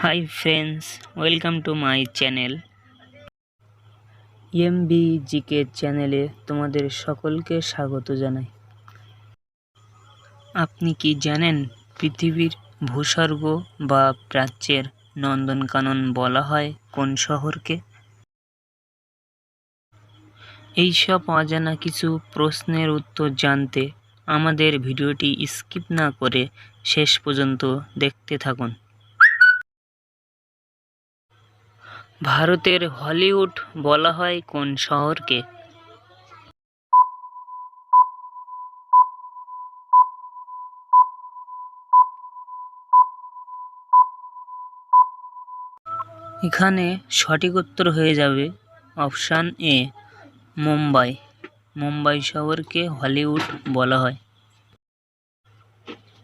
Hi friends welcome to my channel MB GK চ্যানেলে তোমাদের সকলকে স্বাগত জানাই। আপনি কি জানেন পৃথিবীর ভূস্বর্গ বা প্রাচ্যের নন্দনকানন বলা হয় কোন শহরকে? এইসব অজানা কিছু প্রশ্নের উত্তর জানতে আমাদের ভিডিওটি স্কিপ না করে শেষ পর্যন্ত দেখতে থাকুন। ভারতের হলিউড বলা হয় কোন শহরকে? এখানে সঠিক উত্তর হয়ে যাবে অপশান এ, মুম্বাই। মুম্বাই শহরকে হলিউড বলা হয়।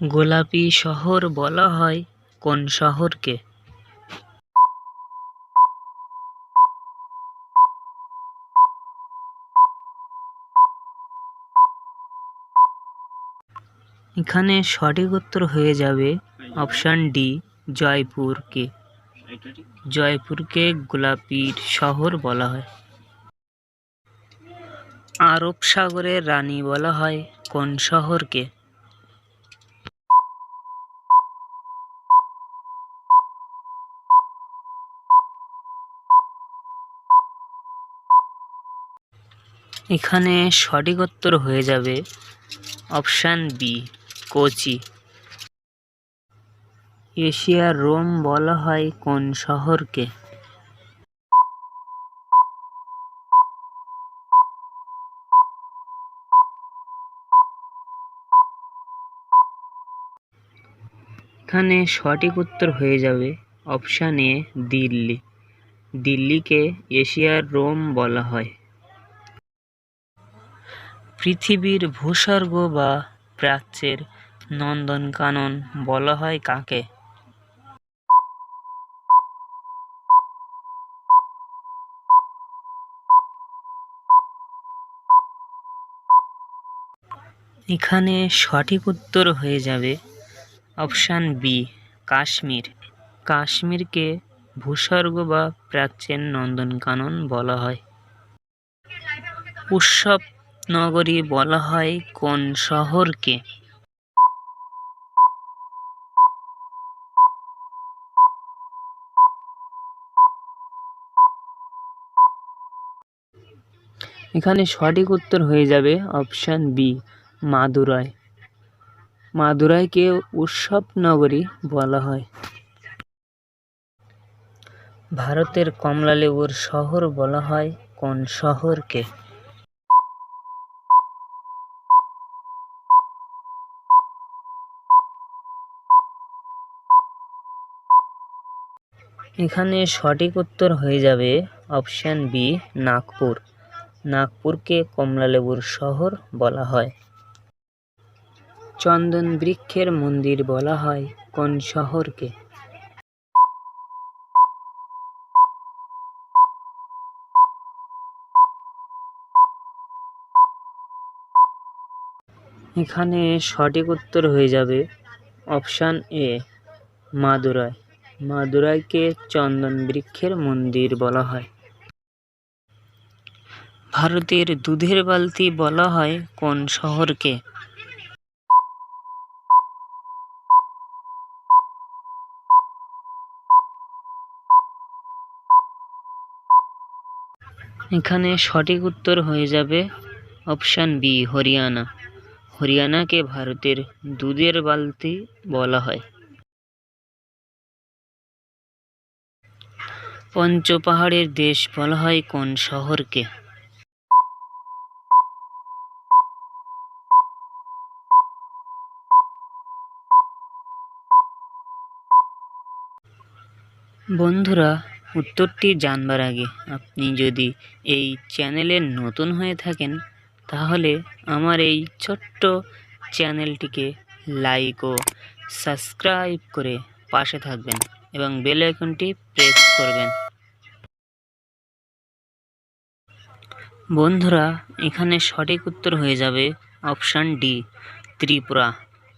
গোলাপি শহর বলা হয় কোন শহরকে? এখানে সঠিক উত্তর হয়ে যাবে অপশান ডি, জয়পুরকে। জয়পুরকে গোলাপির শহর বলা হয়। আরব সাগরের রানী বলা হয় কোন শহরকে? এখানে সঠিক উত্তর হয়ে যাবে অপশান বি। কোচি। এশিয়ার রোম বলা হয় কোন শহরকে? এখানে সঠিক উত্তর হয়ে যাবে অপশান এ, দিল্লি। দিল্লিকে এশিয়ার রোম বলা হয়। পৃথিবীর ভূস্বর্গ বা প্রাচ্যের নন্দনকানন বলা হয় কাকে? এখানে সঠিক উত্তর হয়ে যাবে অপশান বি, কাশ্মীর। কাশ্মীরকে ভূস্বর্গ বা প্রাচ্যের নন্দনকানন বলা হয়। উৎসব নগরী বলা হয় কোন শহরকে? এখানে সঠিক উত্তর হয়ে যাবে অপশান বি মাদুরাই। মাদুরাইকে উৎসব নগরী বলা হয়। ভারতের কমলালেবুর শহর বলা হয় কোন শহরকে? এখানে সঠিক উত্তর হয়ে যাবে অপশান বি নাগপুর। নাগপুরকে কমলালেবুর শহর বলা হয়। চন্দন বৃক্ষের মন্দির বলা হয় কোন শহরকে? এখানে সঠিক উত্তর হয়ে যাবে অপশান এ, মাদুরাই। মাদুরাইকে চন্দন বৃক্ষের মন্দির বলা হয়। ভারতের দুধের বালতি বলা হয় কোন শহরকে? এখানে সঠিক উত্তর হয়ে যাবে অপশান বি, হরিয়ানা। হরিয়ানাকে ভারতের দুধের বালতি বলা হয়। পঞ্চপাহাড়ের দেশ বলা হয় কোন শহরকে? বন্ধুরা, উত্তরটি জানবার আগে আপনি যদি এই চ্যানেলে নতুন হয়ে থাকেন, তাহলে আমার এই ছোট্ট চ্যানেলটিকে লাইক ও সাবস্ক্রাইব করে পাশে থাকবেন এবং বেল আইকনটি প্রেস করবেন। বন্ধুরা, এখানে সঠিক উত্তর হয়ে যাবে অপশান ডি, ত্রিপুরা।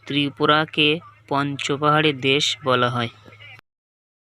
ত্রিপুরাকে পঞ্চপাহাড়ি দেশ বলা হয়।